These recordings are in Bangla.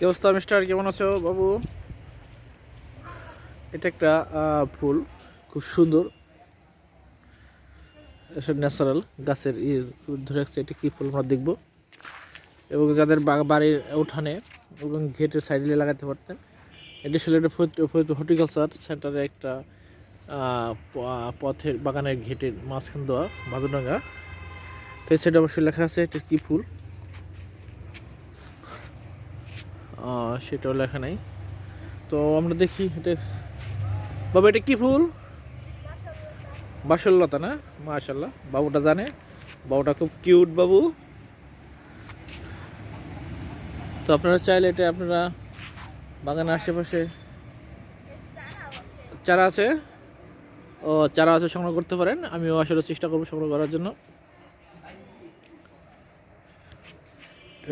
কি অবস্থা মিস্টার কেমন আছো বাবু? এটা একটা ফুল, খুব সুন্দর। এটা ন্যাচারাল গাছের ইয়ে ধরে রাখছে, এটা কী ফুল আমরা দেখব। এবং যাদের বাড়ির উঠানে এবং গেটের সাইডে লাগাতে পারতেন, এটি ছিল একটা হর্টিকালচার সেন্টারে একটা পথের বাগানের ঘেটের মাঝখান দেওয়া বাজুডাঙ্গা তো সেটা অবশ্যই লেখা আছে, এটা কী ফুল? সেটাও লেখা নাই। তো আমরা দেখি এটা বাবা, এটা কি ফুল? বাসল্লতা না? মাশাল্লাহ বাবুটা জানে। বাবুটা খুব কিউট বাবু। তো আপনারা চাইলে এটা আপনারা বাগানের আশেপাশে চারা আছে? ও, চারা আছে সংগ্রহ করতে পারেন। আমিও আসলে চেষ্টা করব সংগ্রহ করার জন্য।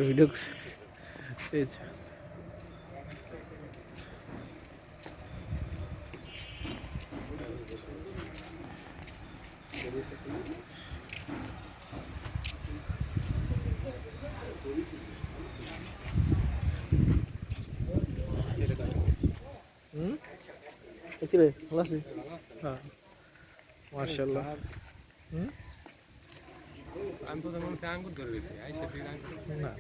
ভিডিও হুম? রে ভালো আছিস হ্যাঁ। মার্শাল্লাহ হুম? আমি তো যেমন আঙ্গুর ধরে। না।